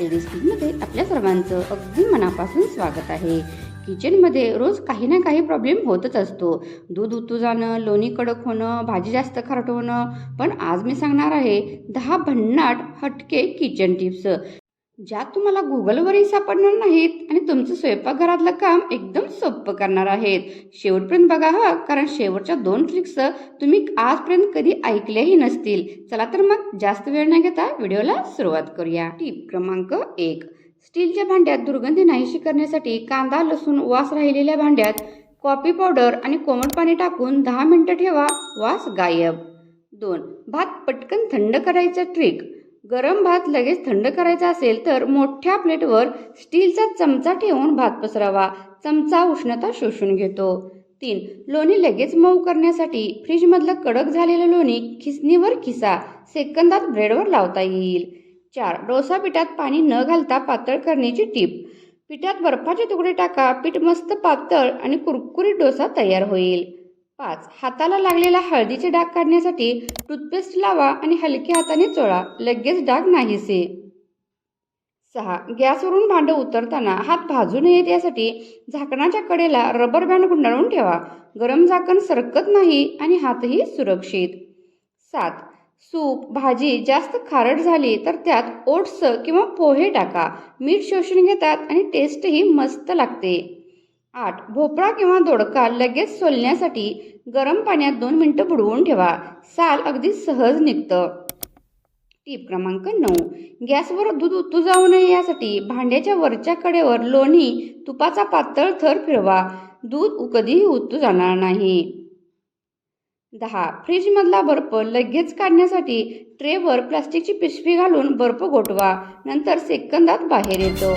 आपल्या सर्वांचं अगदी मनापासून स्वागत आहे. किचनमध्ये रोज काही ना काही प्रॉब्लेम होतच असतो. दूध उतू जाणं लोणी कडक होणं भाजी जास्त खारट होणं. पण आज मी सांगणार आहे दहा भन्नाट हटके किचन टिप्स. ज्या तुम्हाला गुगलवरही सापडणार नाहीत आणि तुमचं स्वयंपाकघरातलं काम एकदम सोपं करणार आहेत. शेवटपर्यंत बघा हा कारण शेवटच्या दोन ट्रिक्स तुम्ही आजपर्यंत कधी ऐकल्याही नसतील. चला तर मग जास्त वेळ न घेता व्हिडिओला सुरुवात करूया. टीप क्रमांक एक. स्टीलच्या भांड्यात दुर्गंधी नाहीशी करण्यासाठी कांदा लसूण वास राहिलेल्या भांड्यात कॉफी पावडर आणि कोमट पाणी टाकून दहा मिनिटं ठेवा वास गायब. दोन. भात पटकन थंड करायचं ट्रिक. गरम भात लगेच थंड करायचा असेल तर मोठ्या प्लेटवर स्टीलचा चमचा ठेवून भात पसरावा. चमचा उष्णता शोषून घेतो. तीन लोणी लगेच मऊ करण्यासाठी फ्रीजमधलं कडक झालेलं लोणी खिसणीवर खिसा. सेकंदात ब्रेडवर लावता येईल. चार डोसा पिठात पाणी न घालता पातळ करण्याची टीप. पिठात बर्फाचे तुकडे टाका. पीठ मस्त पातळ आणि कुरकुरीत डोसा तयार होईल. पाच. हाताला लागलेला हळदीचे डाग काढण्यासाठी टूथपेस्ट लावा आणि हलक्या हाताने चोळा. लगेच डाग नाहीसे. सहा. गॅसवरून भांडं उतरताना हात भाजू नयेत यासाठी झाकणाच्या कडेला रबर बँड गुंडाळून ठेवा. गरम झाकण सरकत नाही आणि हातही सुरक्षित. सात. सूप भाजी जास्त खारट झाली तर त्यात ओट्स किंवा पोहे टाका. मीठ शोषून घेतात आणि टेस्टही मस्त लागते. आठ. भोपळा किंवा दोडका लगेच सोलण्यासाठी गरम पाण्यात दोन मिनटं बुडवून ठेवा. साल अगदी सहज निघतं. टीप क्रमांक नऊ. गॅसवर दूध उतू जाऊ नये यासाठी भांड्याच्या वरच्या कडेवर लोणी तुपाचा पातळ थर फिरवा. दूध कधीही उतू जाणार नाही. दहा. फ्रीजमधला बर्फ लगेच काढण्यासाठी ट्रेवर प्लास्टिकची पिशवी घालून बर्फ गोठवा. नंतर सेकंदात बाहेर येतो.